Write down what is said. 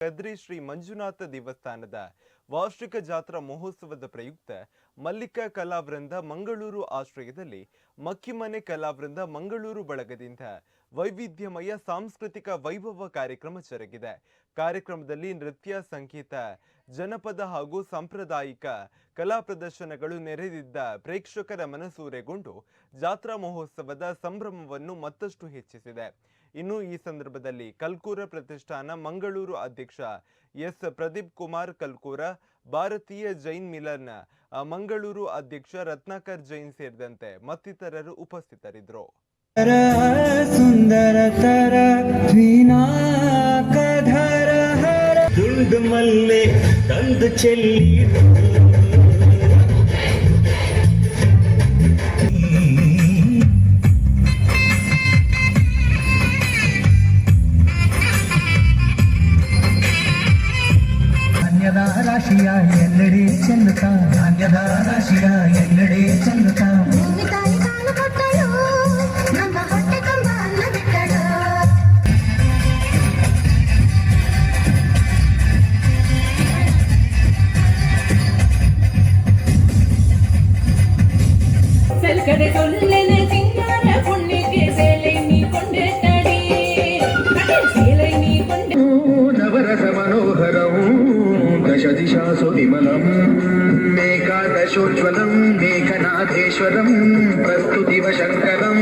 ಕದ್ರಿ ಶ್ರೀ ಮಂಜುನಾಥ ದೇವಸ್ಥಾನದ ವಾರ್ಷಿಕ ಜಾತ್ರಾ ಮಹೋತ್ಸವದ ಪ್ರಯುಕ್ತ ಮಲ್ಲಿಕಾ ಕಲಾವೃಂದ ಮಂಗಳೂರು ಆಶ್ರಯದಲ್ಲಿ ಮಕ್ಕಿಮನೆ ಕಲಾವೃಂದ ಮಂಗಳೂರು ಬಳಗದಿಂದ ವೈವಿಧ್ಯಮಯ ಸಾಂಸ್ಕೃತಿಕ ವೈಭವ ಕಾರ್ಯಕ್ರಮ ಜರುಗಿದೆ. ಕಾರ್ಯಕ್ರಮದಲ್ಲಿ ನೃತ್ಯ, ಸಂಗೀತ, ಜನಪದ ಹಾಗೂ ಸಾಂಪ್ರದಾಯಿಕ ಕಲಾ ಪ್ರದರ್ಶನಗಳು ನೆರೆದಿದ್ದ ಪ್ರೇಕ್ಷಕರ ಮನಸೂರೆಗೊಂಡು ಜಾತ್ರಾ ಮಹೋತ್ಸವದ ಸಂಭ್ರಮವನ್ನು ಮತ್ತಷ್ಟು ಹೆಚ್ಚಿಸಿದೆ. ಇನ್ನು ಈ ಸಂದರ್ಭದಲ್ಲಿ ಕಲ್ಕೂರ ಪ್ರತಿಷ್ಠಾನ ಮಂಗಳೂರು ಅಧ್ಯಕ್ಷ ಎಸ್. ಪ್ರದೀಪ್ ಕುಮಾರ್ ಕಲ್ಕೂರ ಭಾರತೀಯ ಜೈನ್ ಮಿಲನ್ ಆ, ಮಂಗಳೂರು ಅಧ್ಯಕ್ಷ ರತ್ನಾಕರ್ ಜೈನ್ ಸೇರಿದಂತೆ ಮತ್ತಿತರರು ಉಪಸ್ಥಿತರಿದ್ದರು. ತರ ಸುಂದರ ತರ ಕಧರ ಹರ. ಮಲ್ಲೆ ತಂದು ಚೆಲ್ಲಿ ಧಾನ್ಯದ ರಾಶಿಯ ಎಲ್ಲೆಡೆ ಚೆಲ್ಲುತ್ತ ಧಾನ್ಯದ ರಾಶಿಯ ಎಲ್ಲೆಡೆ ಚೆಲ್ಲುತ್ತ ಭೂಮಿ ತಾಯಿ ಕಾಲು ಕೊಟ್ಟಳು ನಮ್ಮ ಹೊಟ್ಟೆ ತುಂಬ ಅನ್ನ ಬಿಟ್ಟಳು ಸಲ್ಕಡೆ ಸೊಲ್ಲೆನ ಸಿಂಗಾರ ಪುಣ್ಯಕ್ಕೆ दिशासु विमलम् एकादशोज्ज्वलम् मेघनाथेश्वरम् प्रस्तुतिव शङ्करम्